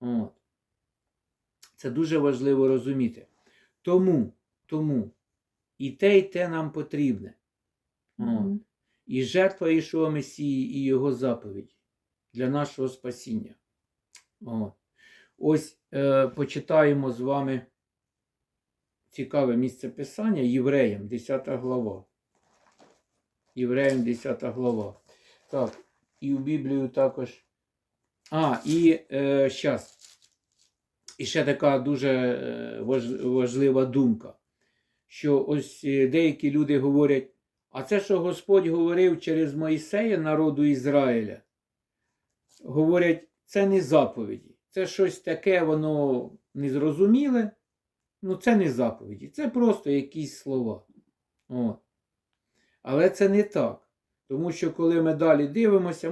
От. Це дуже важливо розуміти. Тому, тому і те, і те нам потрібне. От. Мгм. І жертва Ішого Месії, і Його заповіді для нашого спасіння. От. Ось е, почитаємо з вами цікаве місце писання Євреям, 10 глава. Євреям 10 глава. Так, і в Біблію також. А, і е, щас. І ще така дуже е, важлива думка, що ось е, деякі люди говорять, а це, що Господь говорив через Моїсея народу Ізраїля, говорять, це не заповіді. Це щось таке, воно незрозуміле. Ну, це не заповіді, це просто якісь слова. От. Але це не так. Тому що коли ми далі дивимося,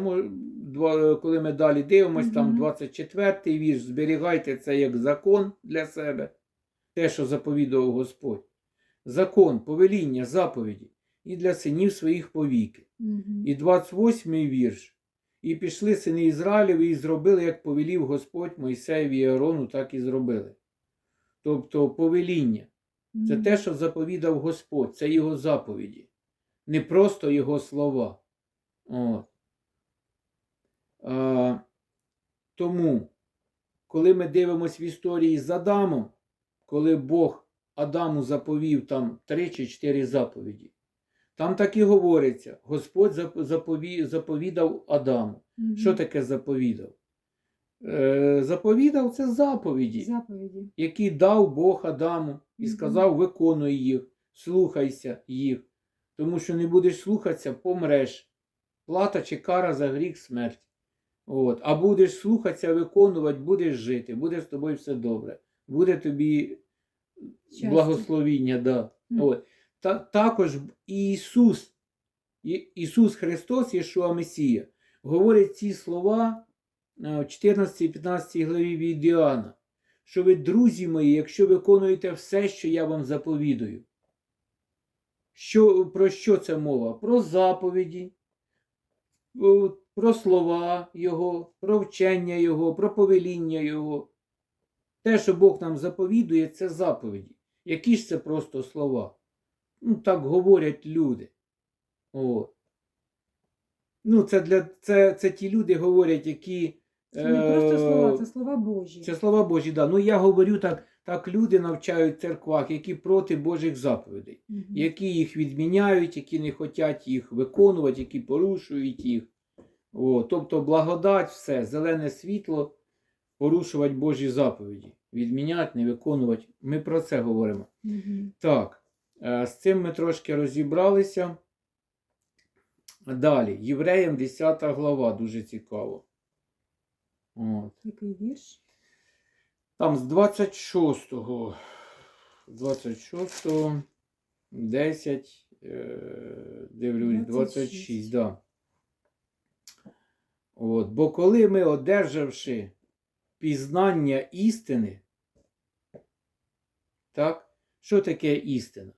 коли ми далі дивимося, там 24-й вірш, зберігайте це як закон для себе, те, що заповідував Господь. Закон, повеління, заповіді і для синів своїх повіки. І 28-й вірш. І пішли сини Ізраїлеві і зробили, як повелів Господь Мойсеєві і Аарону, так і зробили. Тобто повеління. Це те, що заповідав Господь, це його заповіді, не просто його слова. От. Тому, коли ми дивимося в історії з Адамом, коли Бог Адаму заповів там три чи чотири заповіді, там так і говориться: Господь заповідав Адаму. Мгм. Що таке заповідав? Е, заповідав це заповіді Заповіді. які дав Бог Адаму, і сказав: виконуй їх, слухайся їх, тому що не будеш слухатися, помреш. Плата чи кара за гріх смерть. От. А будеш слухатися, виконувати, будеш жити, буде з тобою все добре. Буде тобі Щастя. благословіння. Да. Мгм. От. Та, також Ісус, І- Ісус Христос, Єшуа Месія, говорить ці слова е, в 14-15 главі від Іоанна, що ви, друзі мої, якщо виконуєте все, що я вам заповідую. Що, про що це мова? Про заповіді, про слова Його, про вчення Його, про повеління Його. Те, що Бог нам заповідує, це заповіді. Які ж це просто слова? Ну, так говорять люди. О. Ну, це, для, це, це ті люди говорять, які. Це не просто слова, е, це слова Божі. це слова Божі, да. Ну я говорю так, так люди навчають в церквах, які проти Божих заповідей, Мгм. які їх відміняють, які не хочуть їх виконувати, які порушують їх. О, тобто благодать, все, зелене світло, порушувати Божі заповіді, відміняти, не виконувати. Ми про це говоримо. Мгм. Так, е, з цим ми трошки розібралися. Далі, Євреям 10 глава, дуже цікаво. От. Який вірш? Там з 26-го, 26-го, 10, е, дивлюсь, 26, 26, да. От, бо коли ми, одержавши пізнання істини, так, що таке істина?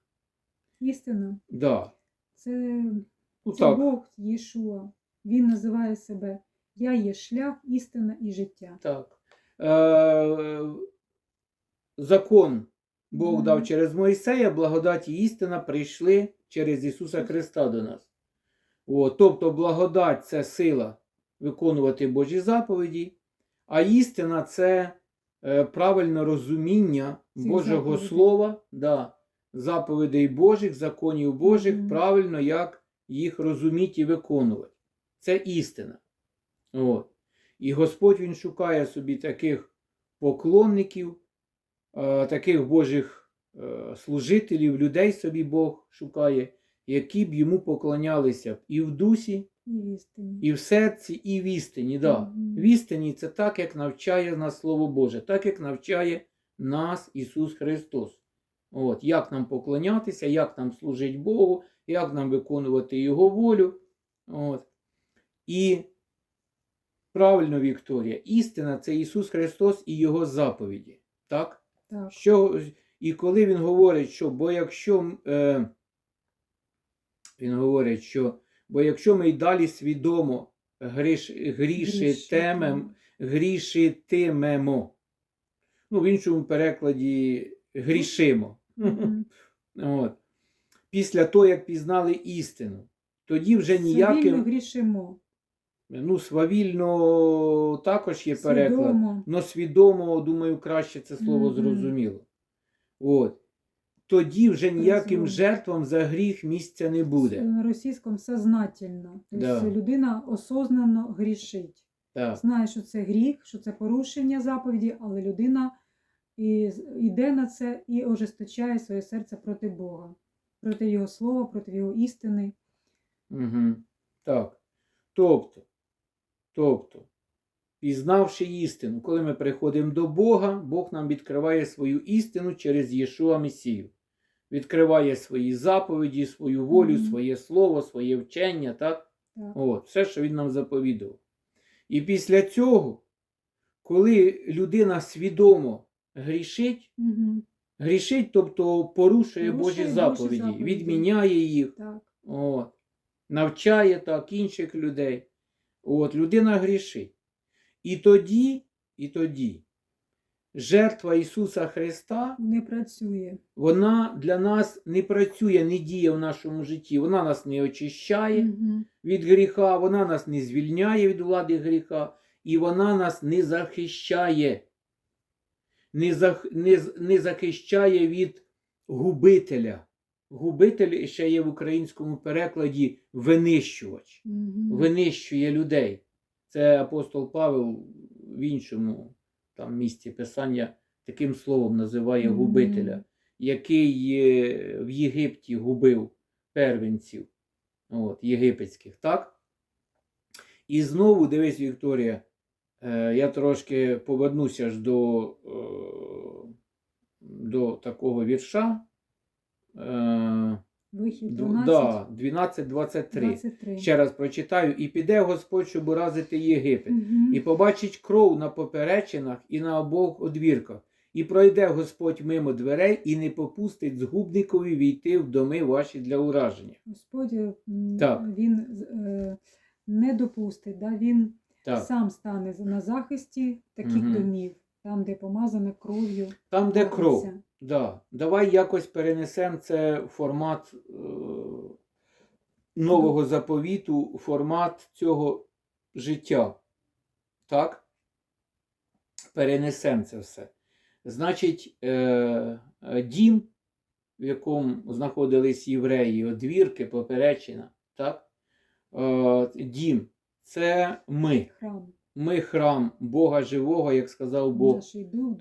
Істина. Да. Це, Ну, це так, Бог Єшуа. Він називає себе Я є шлях, істина і життя. так. Е, закон Бог дав через Моїсея, благодать і істина прийшли через Ісуса Христа до нас. От, тобто благодать це сила виконувати Божі заповіді, а істина це е, правильне розуміння Цих Божого заповідей. Слова, да, заповідей Божих, законів Божих, Мгм. правильно як їх розуміти і виконувати. Це істина. От. І Господь Він шукає собі таких поклонників, е, таких Божих е, служителів, людей собі Бог шукає, які б йому поклонялися б і в дусі, І в серці, і в істині. Да. В істині це так, як навчає нас Слово Боже, так як навчає нас Ісус Христос. От, як нам поклонятися, як нам служити Богу, як нам виконувати Його волю. От. І правильно, Вікторія, істина це Ісус Христос і Його заповіді. Так? Так. Що, і коли Він говорить, що бо якщо е, Він говорить, що бо якщо ми й далі свідомо гріш, грішитимемо, грішитимемо. Ну, в іншому перекладі грішимо. От. Після того, як пізнали істину. Тоді вже ніяким. грішимо. Ну, свавільно також є переклад. Свідомо. Но свідомо, думаю, краще це слово Мгм. зрозуміло. От. Тоді вже ніяким Призводу. жертвам за гріх місця не буде. На російському сознательно. Тобто Да. людина осознанно грішить. Так. Знає, що це гріх, що це порушення заповіді, але людина і- йде на це і ожесточає своє серце проти Бога, проти Його слова, проти Його істини. Угу. так. Тобто, тобто, пізнавши істину, коли ми приходимо до Бога, Бог нам відкриває свою істину через Єшуа Месію. Відкриває свої заповіді, свою волю, своє слово, своє вчення, так? Так. От, все, що він нам заповідував. І після цього, коли людина свідомо грішить, Угу. грішить, тобто порушує Порушує Божі Божі заповіді, заповіді. відміняє їх, так. от, навчає так інших людей. От, людина грішить. І тоді, і тоді жертва Ісуса Христа Не працює. вона для нас не працює, не діє в нашому житті. Вона нас не очищає Угу. від гріха, вона нас не звільняє від влади гріха, і вона нас не захищає, не, зах... не... не захищає від губителя. Губитель ще є в українському перекладі винищувач, Угу. винищує людей. Це апостол Павел в іншому там місці писання таким словом називає губителя, який е, в Єгипті губив первенців от, єгипетських, так? І знову дивись, Вікторія, е, я трошки повернуся ж до, е, до такого вірша. Е, Вихід дв- 12, да, 12.23. 23. Ще раз прочитаю. І піде Господь, щоб уразити Єгипет. Мгм. І побачить кров на поперечинах і на обох одвірках. І пройде Господь мимо дверей і не попустить згубникові війти в доми ваші для ураження. Господь Так. він е, не допустить, да? він Так. сам стане на захисті таких Мгм. домів, там, де помазане кров'ю. Там, де кров. Да. Давай якось перенесемо це в формат е, нового заповіту, формат цього життя. Так? Перенесемо це все. Значить, е, е, дім, в якому знаходились євреї, одвірки, поперечина, так? Е, дім це ми. Храм. Ми храм Бога живого, як сказав Бог.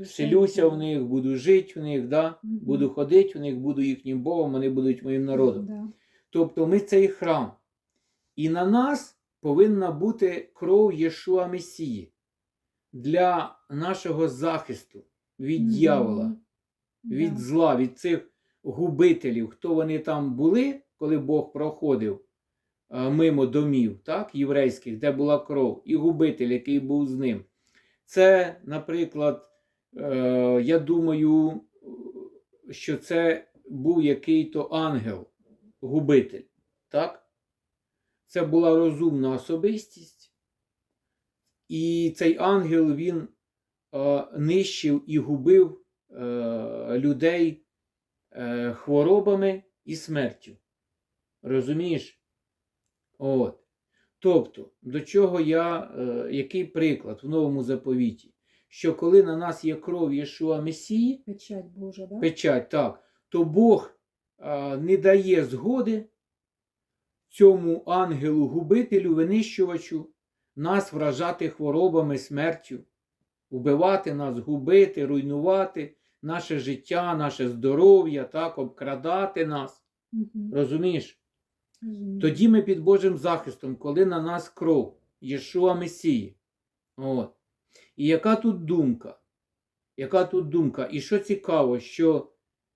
Вселюся в них, буду жити в них, да? Буду ходити в них, буду їхнім Богом, вони будуть моїм народом. Да. Тобто ми цей храм. І на нас повинна бути кров Єшуа Месії для нашого захисту від дьявола, від Да. зла, від цих губителів, хто вони там були, коли Бог проходив мимо домів, так, єврейських, де була кров, і губитель, який був з ним. Це, наприклад, е, я думаю, що це був який-то ангел, губитель. Так? Це була розумна особистість. І цей ангел він е, нищив і губив е, людей е, хворобами і смертю. Розумієш? От. Тобто, до чого я, е, який приклад в новому заповіті? Що коли на нас є кров Єшуа Месії, Печать Божа, да? печать, так, то Бог а, не дає згоди цьому ангелу-губителю, винищувачу нас вражати хворобами, смертю, убивати нас, губити, руйнувати наше життя, наше здоров'я, так, обкрадати нас. Мгм. Розумієш? Тоді ми під Божим захистом, коли на нас кров, Єшуа Месії. От. І яка тут думка? Яка тут думка? І що цікаво, що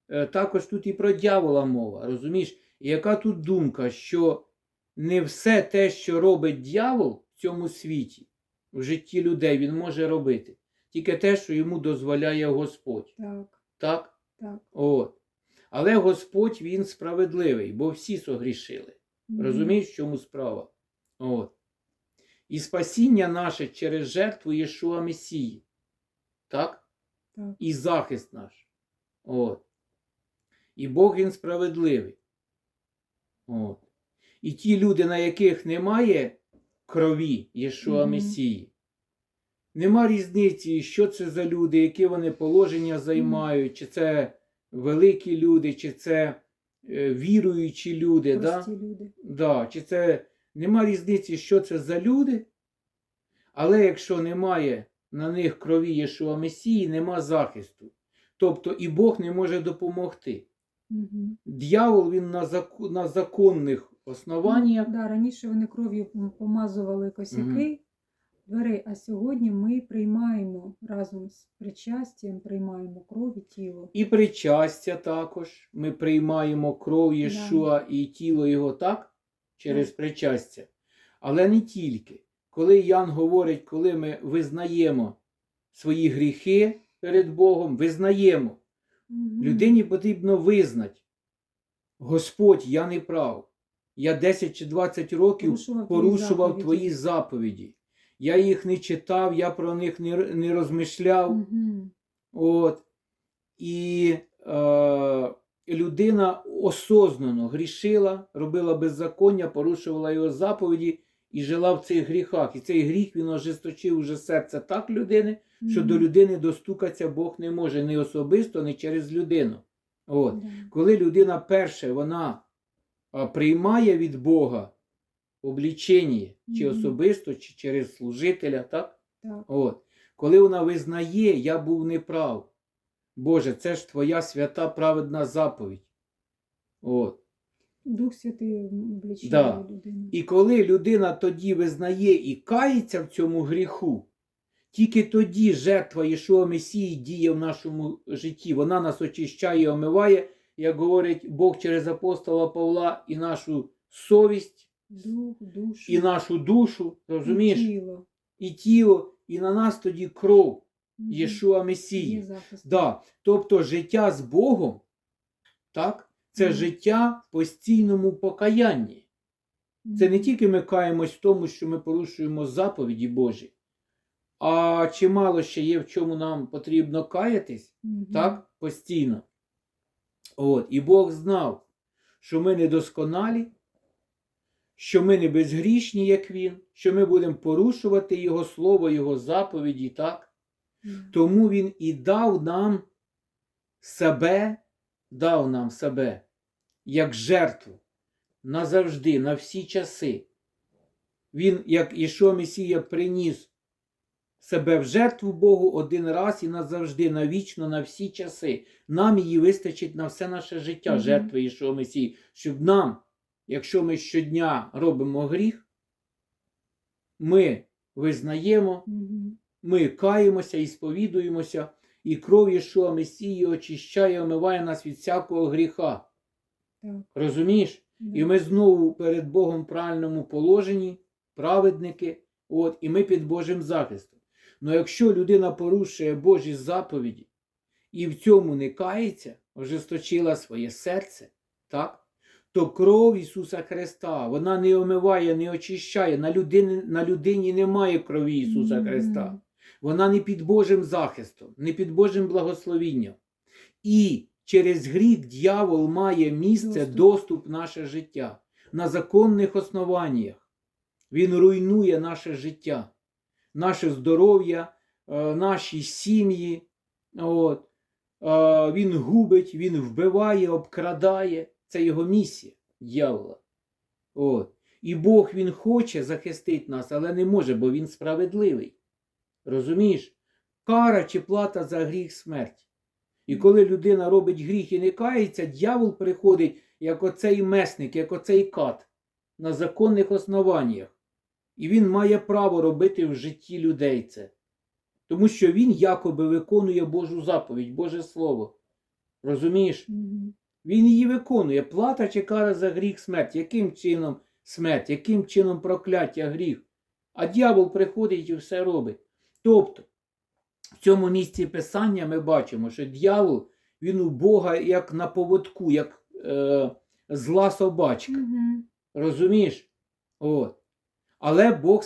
е, також тут і про дьявола мова, розумієш? І яка тут думка, що не все те, що робить дьявол в цьому світі, в житті людей, він може робити. Тільки те, що йому дозволяє Господь. Так, Так? так. От. Але Господь він справедливий, бо всі согрішили. Розумієш, в чому справа? От. І спасіння наше через жертву Єшуа Месії. Так? Так. І захист наш. От. І Бог він справедливий. От. І ті люди, на яких немає крові Єшуа. Месії, нема різниці, що це за люди, які вони положення займають, чи це великі люди, чи це е, віруючі люди. Да? Люди. Да, чи це нема різниці, що це за люди, але якщо немає на них крові Єшуа Месії, нема захисту. Тобто і Бог не може допомогти. Угу. Д'явол він на, заку, на законних основаннях. Да, раніше вони кров'ю помазували косяки, двері, а сьогодні ми приймаємо разом з причастям, приймаємо кров і тіло. І причастя також. Ми приймаємо кров Єшуа і тіло його так через Так. причастя. Але не тільки. Коли Ян говорить, коли ми визнаємо свої гріхи перед Богом, визнаємо. Мгм. Людині потрібно визнати, Господь, я не прав. Я 10 чи 20 років Порушував порушував твої заповіді. Я їх не читав, я про них не, не розмишляв. Мгм. От. І е, людина осознано грішила, робила беззаконня, порушувала його заповіді і жила в цих гріхах. І цей гріх він ожесточив уже серце так людини, що Мгм. до людини достукатися Бог не може ні особисто, ні через людину. От. Да. Коли людина перше вона приймає від Бога облічення, чи особисто, чи через служителя, так? Так. От. Коли вона визнає, я був неправ. Боже, це ж твоя свята праведна заповідь. От. Дух Святий облічає Да. людину. І коли людина тоді визнає і кається в цьому гріху, тільки тоді жертва Єшуа Месії діє в нашому житті. Вона нас очищає і омиває, як говорить Бог через апостола Павла, і нашу совість, Дух, душу, і нашу душу, і тіло. і тіло, і на нас тоді кров Єшуа Месії. Да. Тобто життя з Богом, так, це Мгм. життя в постійному покаянні. Це не тільки ми каємось в тому, що ми порушуємо заповіді Божі, а чимало ще є, в чому нам потрібно каятись, Мгм. так, постійно. От. І Бог знав, що ми недосконалі, що ми не безгрішні, як Він, що ми будемо порушувати Його слово, Його заповіді, так? Тому Він і дав нам себе, дав нам себе як жертву назавжди, на всі часи. Він, як Ішо Месія, приніс себе в жертву Богу один раз і назавжди, навічно, на всі часи. Нам її вистачить на все наше життя, Мгм. жертви Ішо Месії, щоб нам, якщо ми щодня робимо гріх, ми визнаємо, ми каємося і сповідуємося, і кров Єшуа Месії очищає, омиває нас від всякого гріха. Так. Розумієш? Да. І ми знову перед Богом в правильному положенні, праведники, от, і ми під Божим захистом. Ну якщо людина порушує Божі заповіді і в цьому не кається, ожесточила своє серце, так? То кров Ісуса Христа, вона не омиває, не очищає. На людині, на людині немає крові Ісуса Христа. Вона не під Божим захистом, не під Божим благословінням. І через гріх дьявол має місце, Доступ. доступ в наше життя на законних основаннях. Він руйнує наше життя, наше здоров'я, е, наші сім'ї. От. Е, Він губить, він вбиває, обкрадає. Це його місія дьявола. От. І Бог він хоче захистити нас, але не може, бо він справедливий. Розумієш? Кара чи плата за гріх смерть. І коли людина робить гріх і не кається, дьявол приходить як оцей месник, як оцей кат на законних основаннях. І він має право робити в житті людей це. Тому що він якоби виконує Божу заповідь, Боже Слово. Розумієш? Він її виконує. Плата чи кара за гріх смерть. Яким чином смерть, яким чином прокляття гріх? А дьявол приходить і все робить. Тобто, в цьому місці писання ми бачимо, що дьявол, він у Бога як на поводку, як е, зла собачка. Мгм. Розумієш? От. Але Бог